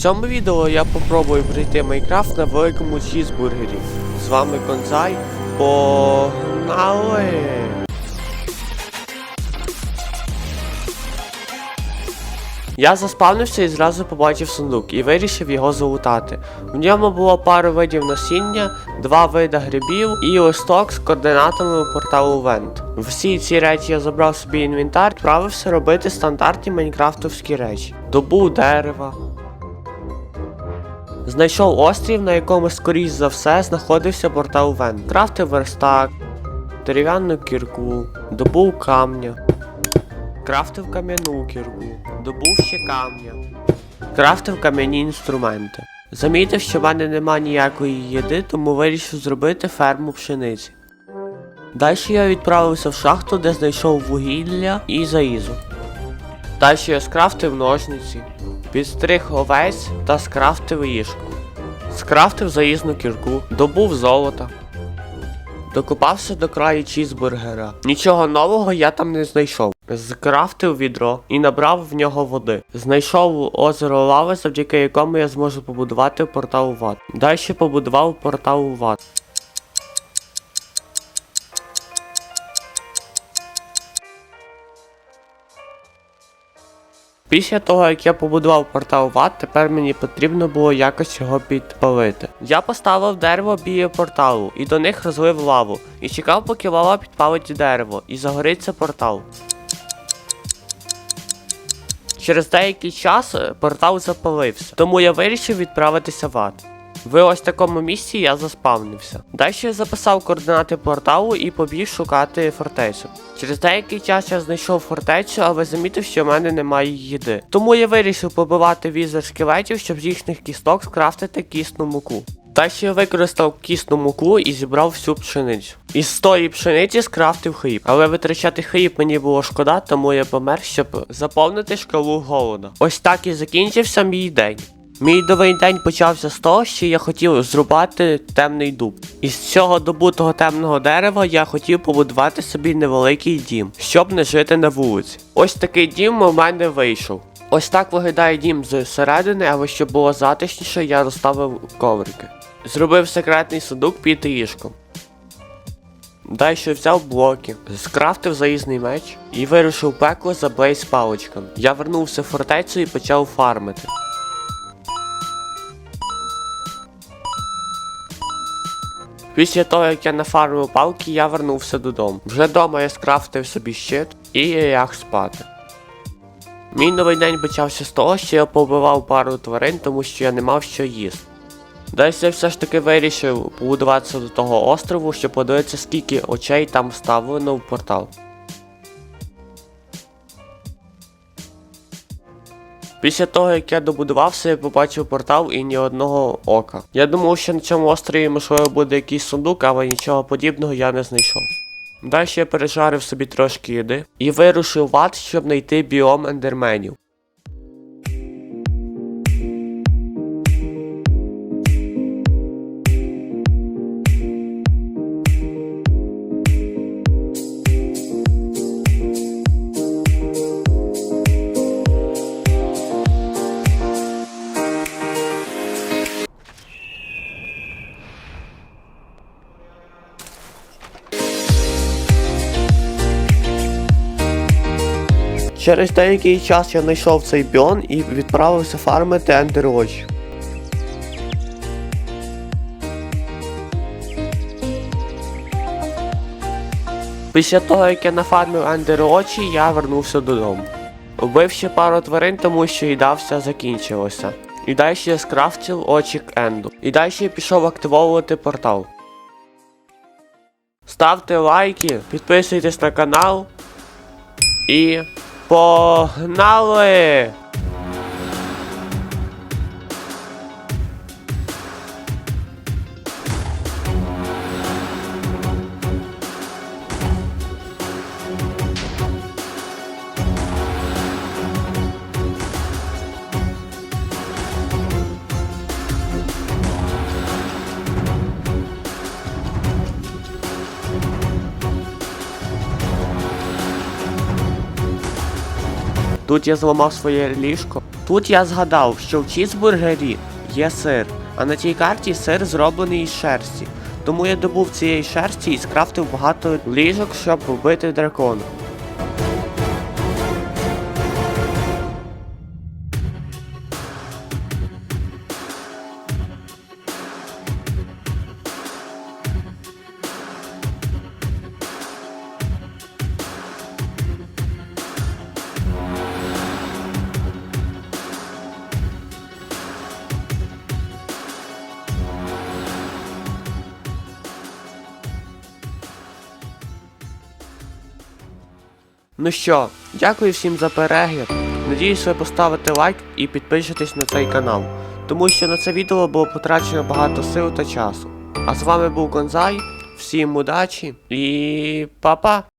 цьому відео я попробую пройти Майнкрафт на великому чізбургері. З вами Конзай. Погнали! Я заспавнився і зразу побачив сундук і вирішив його залутати. В ньому було пару видів насіння, два вида грибів і листок з координатами порталу Вент. Всі ці речі я забрав собі інвентар, відправився робити стандартні майнкрафтовські речі. Добув дерева. Знайшов острів, на якому скоріш за все знаходився портал Вент. Крафтив верстак, дерев'яну кірку, добув камня. Крафтив кам'яну кірку, добув ще камня. Крафтив кам'яні інструменти. Замітив, що в мене нема ніякої їди, тому вирішив зробити ферму пшениці. Далі я відправився в шахту, де знайшов вугілля і заїзу. Далі я скрафтив ножниці, підстриг овець та скрафтив їжку. Скрафтив заїзну кірку, добув золота. Докопався до краю чізбургера. Нічого нового я там не знайшов. Скрафтив відро і набрав в нього води. Знайшов озеро лави, завдяки якому я зможу побудувати портал в ад. Далі побудував портал в Після того, як я побудував портал ват, тепер мені потрібно було якось його підпалити. Я поставив дерево біля порталу і до них розлив лаву, і чекав, поки лава підпалить дерево, і загориться портал. Через деякий час е, портал запалився, тому я вирішив відправитися в ад. В ось такому місці я заспавнився. Далі я записав координати порталу і побіг шукати фортецю. Через деякий час я знайшов фортецю, але замітив, що в мене немає їди. Тому я вирішив побивати візер скелетів, щоб з їхніх кісток скрафтити кісну муку. Далі я використав кісну муку і зібрав всю пшеницю. Із тої пшениці скрафтив хліб, але витрачати хліб мені було шкода, тому я помер, щоб заповнити шкалу голода. Ось так і закінчився мій день. Мій новий день почався з того, що я хотів зрубати темний дуб. Із цього добутого темного дерева я хотів побудувати собі невеликий дім, щоб не жити на вулиці. Ось такий дім у мене вийшов. Ось так виглядає дім зсередини, але щоб було затишніше, я розставив коврики. Зробив секретний сундук під ліжком. Далі взяв блоки, скрафтив заїзний меч і вирушив пекло за блейз паличками. Я вернувся в фортецю і почав фармити. Після того, як я нафармив палки, я вернувся додому. Вже вдома я скрафтив собі щит і я ляг спати. Мій новий день почався з того, що я побивав пару тварин, тому що я не мав що їсти. Десь я все ж таки вирішив побудуватися до того острову, щоб подивитися, скільки очей там вставлено в портал. Після того, як я добудувався, я побачив портал і ні одного ока. Я думав, що на цьому острові можливо буде якийсь сундук, але нічого подібного я не знайшов. Далі я пережарив собі трошки їди і вирушив в ад, щоб знайти біом ендерменів. Через деякий час я знайшов цей біон і відправився фармити ендер очі. Після того, як я нафармив ендер очі, я вернувся додому. Вбив ще пару тварин, тому що їда вся закінчилася. І далі я скрафтив очі енду. І далі я пішов активовувати портал. Ставте лайки, підписуйтесь на канал. І погнали! Тут я зламав своє ліжко, Тут я згадав, що в чізбургері є сир, а на тій карті сир зроблений із шерсті. Тому я добув цієї шерсті і скрафтив багато ліжок, щоб вбити дракона. Ну що, дякую всім за перегляд. Надіюсь, ви поставите лайк і підпишетесь на цей канал, тому що на це відео було потрачено багато сил та часу. А з вами був Гонзай, всім удачі і па-па!